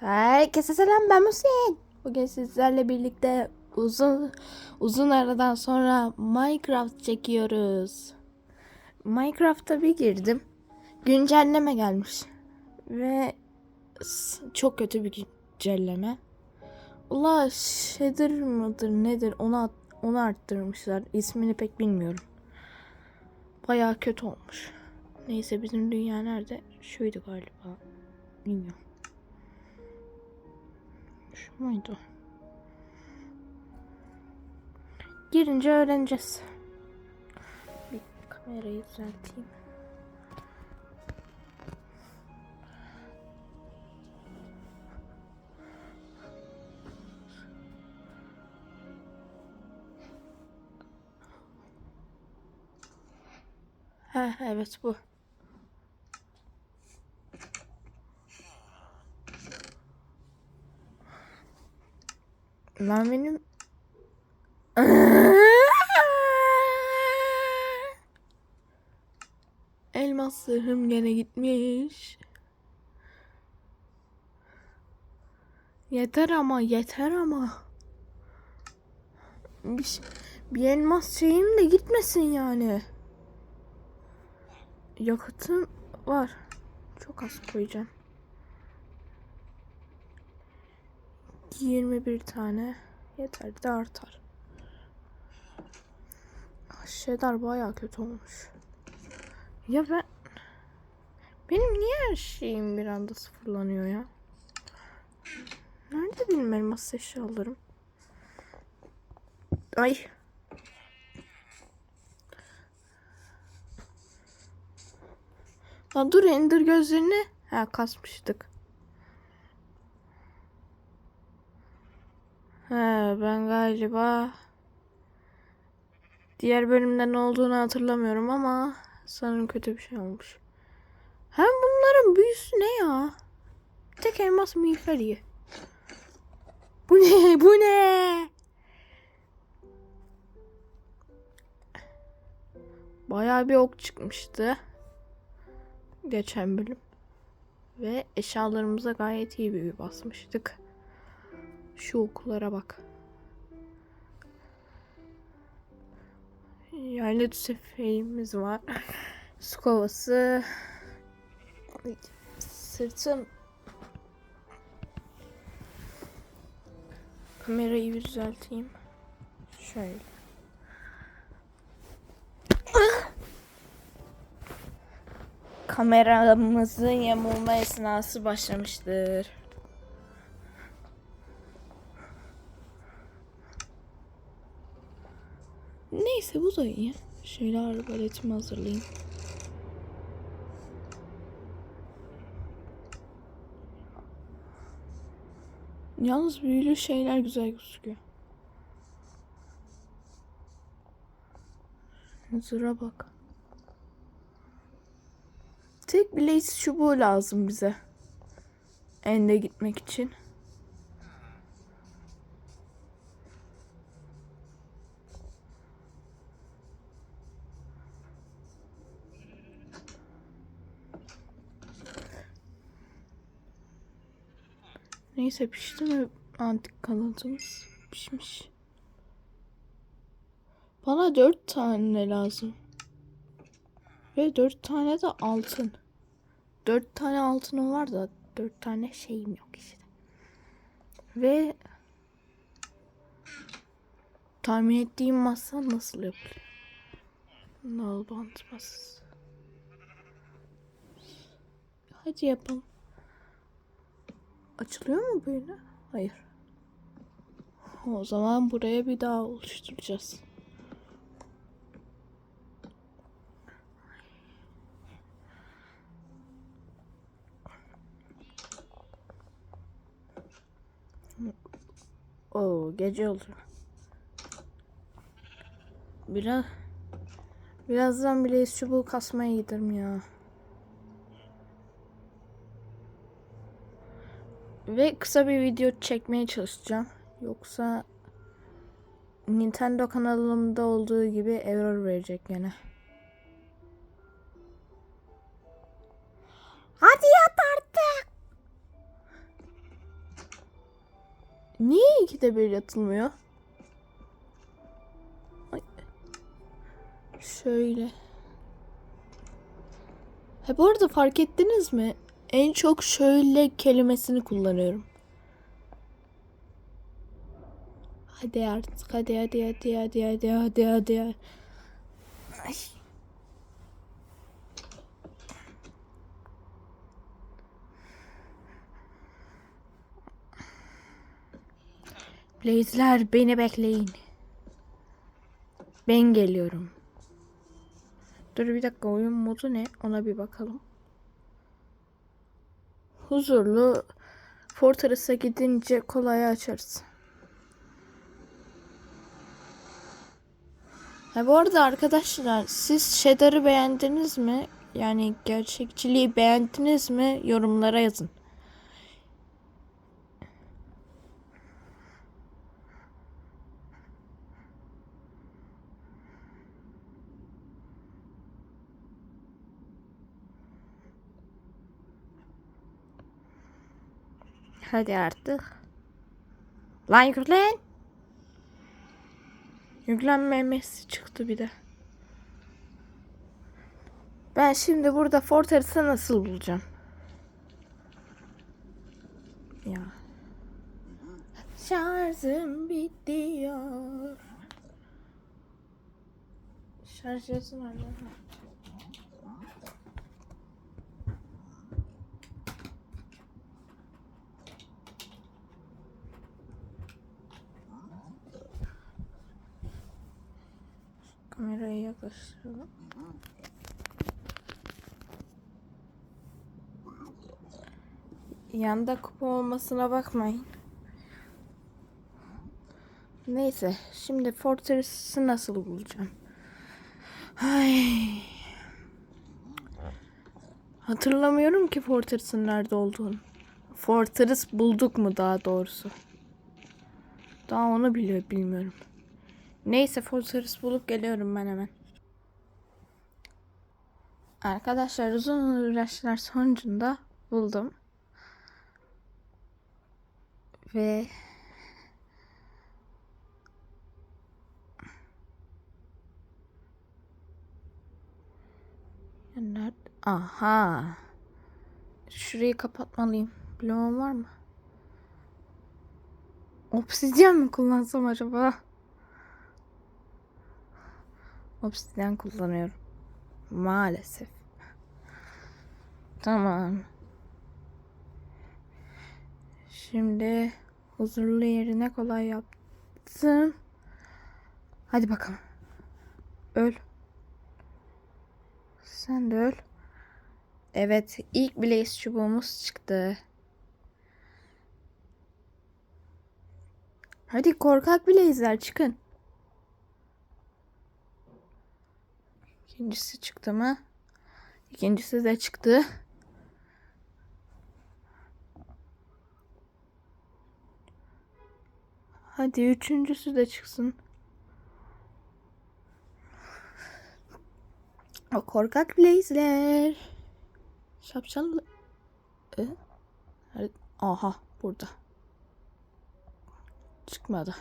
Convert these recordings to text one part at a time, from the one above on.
Herkese selam ben Musin. Bugün sizlerle birlikte uzun uzun aradan sonra Minecraft çekiyoruz. Minecraft'a bir girdim. Güncelleme gelmiş. Ve çok kötü bir güncelleme. Ula shader mıdır nedir onu onu arttırmışlar. İsmini pek bilmiyorum. Bayağı kötü olmuş. Neyse bizim dünya nerede? Şuydu galiba. Bilmiyorum. Şu muydu? Girince öğreneceğiz. Bir kamerayı düzelteyim. Ha evet bu. Lan benim Elmas sırrım gene gitmiş. Yeter ama yeter ama. Bir, bir elmas şeyim de gitmesin yani. Yakıtım var. Çok az koyacağım. 21 tane yeter de artar. Şeyler bayağı kötü olmuş. Ya ben benim niye her şeyim bir anda sıfırlanıyor ya? Nerede benim elmas eşyalarım? Ay. Lan dur ender gözlerini. Ha kasmıştık. Ha ben galiba diğer bölümde ne olduğunu hatırlamıyorum ama sanırım kötü bir şey olmuş. Hem bunların büyüsü ne ya? Tek elmas miğfer iyi. Bu ne? Bu ne? Bayağı bir ok çıkmıştı. Geçen bölüm. Ve eşyalarımıza gayet iyi büyü basmıştık. Şu oklara bak. Yaylı tüfeğimiz var. Su kovası. Sırtım. Kamerayı bir düzelteyim. Şöyle. Kameramızın yamulma esnası başlamıştır. Neyse bu da iyi. Şöyle arbaletimi hazırlayayım. Yalnız büyülü şeyler güzel gözüküyor. Zıra bak. Tek blaze çubuğu lazım bize. Ende gitmek için. Neyse pişti mi antik kalıntımız? Pişmiş. Bana dört tane lazım. Ve dört tane de altın. Dört tane altınım var da dört tane şeyim yok işte. Ve tahmin ettiğim masa nasıl yapılıyor? Nalbant masası. Hadi yapalım. Açılıyor mu böyle? Hayır. O zaman buraya bir daha oluşturacağız. Oo gece oldu. Biraz birazdan bile çubuğu kasmaya giderim ya. Ve kısa bir video çekmeye çalışacağım. Yoksa Nintendo kanalımda olduğu gibi error verecek gene. Hadi yat artık. Niye ikide bir yatılmıyor? Ay. Şöyle. Ha bu arada fark ettiniz mi? En çok şöyle kelimesini kullanıyorum. Hadi artık hadi hadi hadi hadi hadi hadi hadi. Ay. Blaze'ler beni bekleyin. Ben geliyorum. Dur bir dakika oyun modu ne? Ona bir bakalım. Huzurlu Fortress'a gidince kolay açarız. Ha bu arada arkadaşlar siz Shader'ı beğendiniz mi? Yani gerçekçiliği beğendiniz mi? Yorumlara yazın. Hadi artık. Lan yüklen. Yüklenmemesi çıktı bir de. Ben şimdi burada Fortress'ı nasıl bulacağım? Ya. Şarjım bitiyor. Şarj yazın nerede? Kamerayı yaklaştıralım. Yanda kupa olmasına bakmayın. Neyse, şimdi Fortress'ı nasıl bulacağım? Ay. Hatırlamıyorum ki Fortress'ın nerede olduğunu. Fortress bulduk mu daha doğrusu? Daha onu biliyor bilmiyorum. Neyse Fortress bulup geliyorum ben hemen. Arkadaşlar uzun uğraşlar sonucunda buldum. Ve? Aha. Şurayı kapatmalıyım. Bloğum var mı? Obsidyen mi kullansam acaba? Obsidyen kullanıyorum. Maalesef. Tamam. Şimdi huzurlu yerine kolay yaptım. Hadi bakalım. Öl. Sen de öl. Evet, ilk Blaze çubuğumuz çıktı. Hadi korkak Blaze'ler çıkın. İkincisi çıktı mı? İkincisi de çıktı. Hadi üçüncüsü de çıksın. O korkak Blaze'ler. Şapşal. E? Aha burada. Çıkmadı.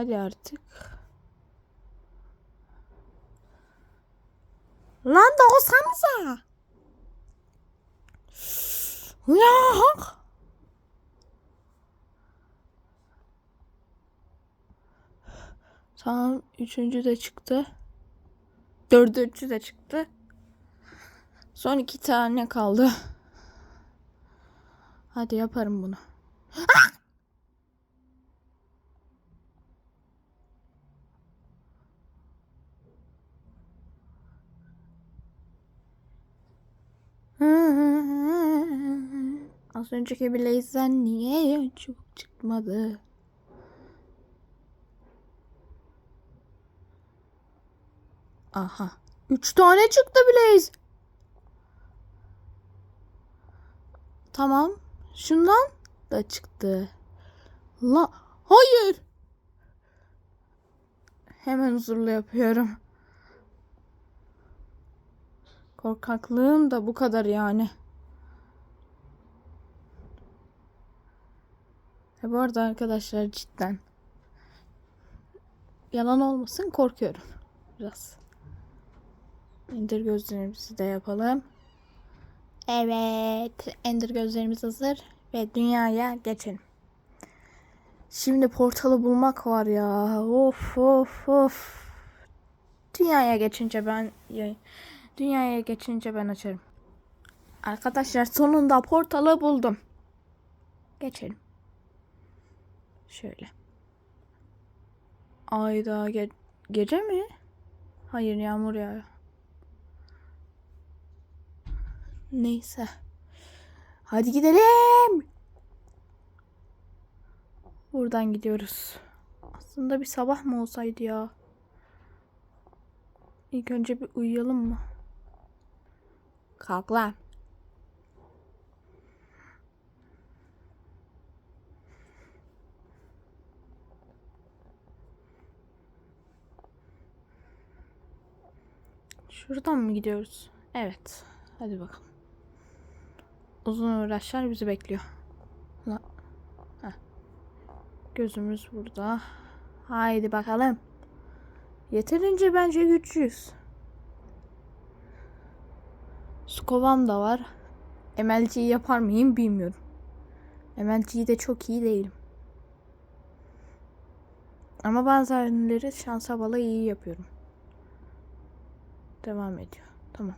Hadi artık. Lan da olsanıza. Ya. Tamam. Üçüncü de çıktı. Dördüncü de çıktı. Son iki tane kaldı. Hadi yaparım bunu. Az önceki Blaze'den niye çubuk çıkmadı? Aha. Üç tane çıktı Blaze. Tamam. Şundan da çıktı. La. Hayır. Hemen huzurlu yapıyorum. Korkaklığım da bu kadar yani. E bu arada arkadaşlar cidden yalan olmasın korkuyorum biraz. Ender gözlerimizi de yapalım. Evet, Ender gözlerimiz hazır ve dünyaya geçelim. Şimdi portalı bulmak var ya. Of of of. Dünyaya geçince ben dünyaya geçince ben açarım. Arkadaşlar sonunda portalı buldum. Geçelim. Şöyle. Ayda ge gece mi? Hayır yağmur yağıyor. Neyse. Hadi gidelim. Buradan gidiyoruz. Aslında bir sabah mı olsaydı ya? İlk önce bir uyuyalım mı? Kalk lan. Şuradan mı gidiyoruz? Evet. Hadi bakalım. Uzun uğraşlar bizi bekliyor. Gözümüz burada. Haydi bakalım. Yeterince bence güçlüyüz. Su kovam da var. MLG'yi yapar mıyım bilmiyorum. MLG'yi de çok iyi değilim. Ama bazenleri şansa bala iyi yapıyorum. Devam ediyor. Tamam.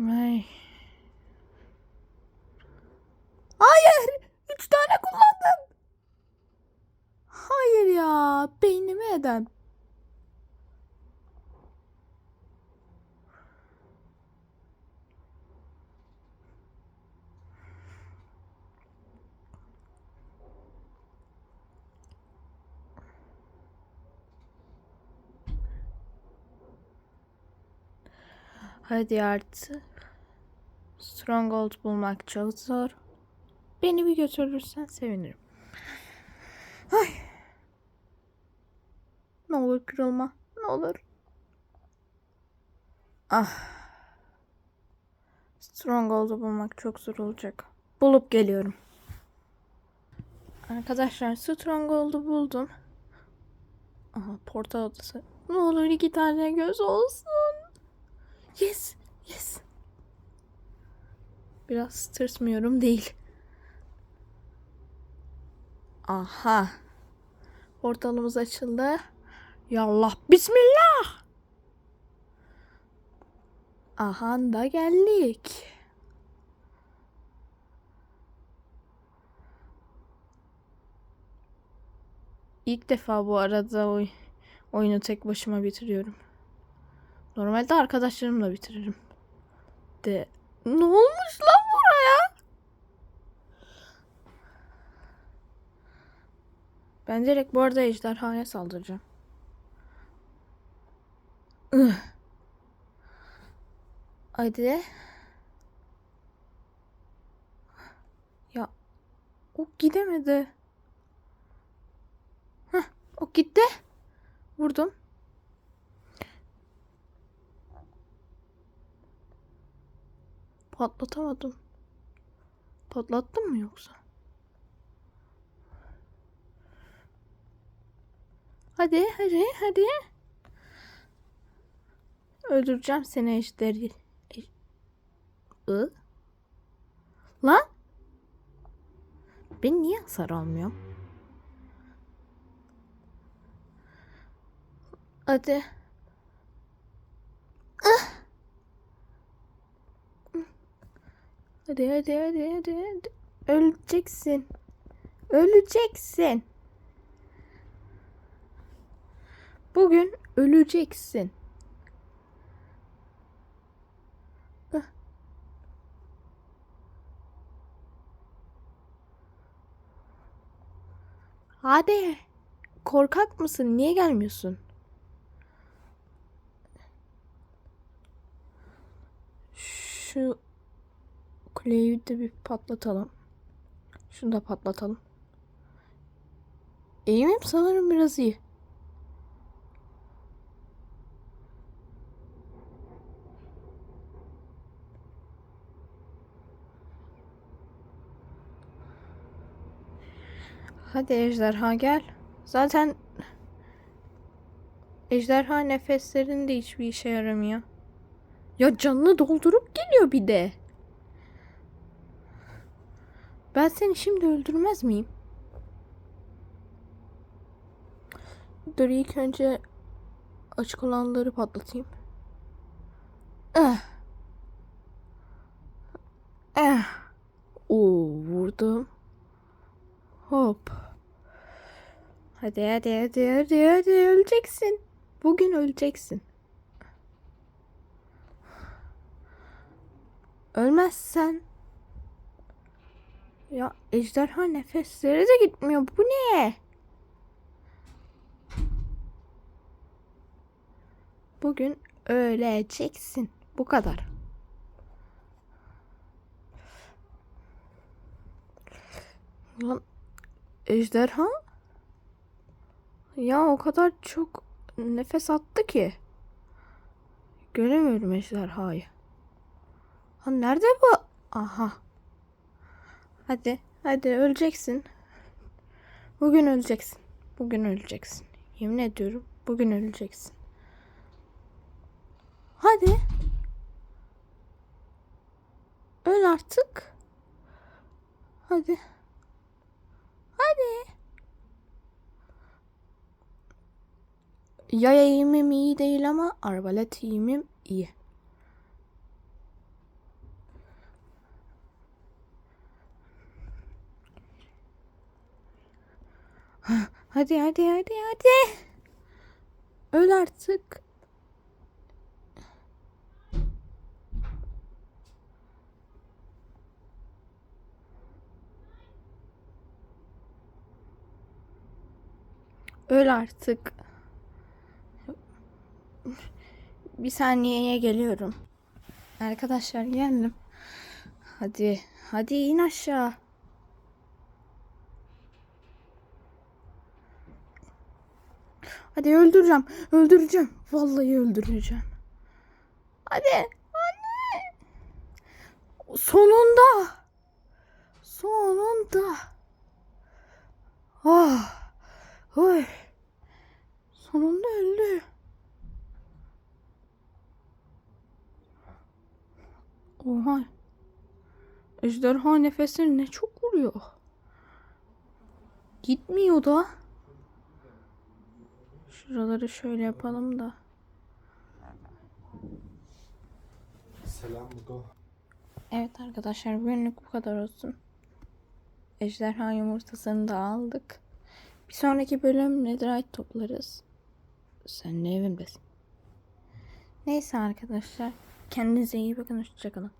Vay. Hayır. Üç tane kullandım. Hayır ya. Beynimi eden. Hadi artık. Stronghold bulmak çok zor. Beni bir götürürsen sevinirim. Ay. Ne olur kırılma. Ne olur. Ah. Stronghold'u bulmak çok zor olacak. Bulup geliyorum. Arkadaşlar Stronghold'u buldum. Aha portal odası. Ne olur iki tane göz olsun. Yes. Yes. Biraz tırsmıyorum değil. Aha. Portalımız açıldı. Yallah bismillah. Aha da geldik. İlk defa bu arada oy oyunu tek başıma bitiriyorum. Normalde arkadaşlarımla bitiririm. De ne olmuş lan buraya? Ben direkt bu arada ejderhaya saldıracağım. Ih. Hadi. Ya o gidemedi. Heh, o gitti. Vurdum. Patlatamadım. Patlattım mı yoksa? Hadi hadi hadi. Öldüreceğim seni ejderi. E I? Lan? Ben niye hasar almıyorum? Hadi. Hadi hadi hadi hadi. hadi. Öleceksin. Öleceksin. Bugün öleceksin. Hadi. Korkak mısın? Niye gelmiyorsun? Şu kuleyi de bir patlatalım. Şunu da patlatalım. Eğimim sanırım biraz iyi. Hadi ejderha gel. Zaten ejderha nefeslerin de hiçbir işe yaramıyor. Ya canını doldurup geliyor bir de. Ben seni şimdi öldürmez miyim? Dur ilk önce açık olanları patlatayım. Eh. Eh. Oo vurdum. Hop. Hadi hadi hadi hadi hadi öleceksin. Bugün öleceksin. Ölmezsen ya ejderha nefesleri de gitmiyor. Bu ne? Bugün öleceksin. Bu kadar. Lan ejderha? Ya o kadar çok nefes attı ki. Göremiyorum ejderhayı. Ha nerede bu? Aha. Hadi, hadi öleceksin. Bugün öleceksin. Bugün öleceksin. Yemin ediyorum bugün öleceksin. Hadi. Öl artık. Hadi. Hadi. Yay eğimim iyi değil ama arbalet eğimim iyi. Hadi hadi hadi hadi. Öl artık. Öl artık. Bir saniyeye geliyorum. Arkadaşlar geldim. Hadi, hadi in aşağı. Hadi öldüreceğim, öldüreceğim. Vallahi öldüreceğim. Hadi, anne. Sonunda. Sonunda. Ah. Oy. Sonunda öldü. Oha. Ejderha nefesini ne çok vuruyor. Gitmiyor da. Şuraları şöyle yapalım da. Selam Mugo. Evet arkadaşlar bugünlük bu kadar olsun. Ejderha yumurtasını da aldık. Bir sonraki bölüm Netherite toplarız. Sen ne evimdesin? Neyse arkadaşlar. Kendinize iyi bakın. Hoşçakalın.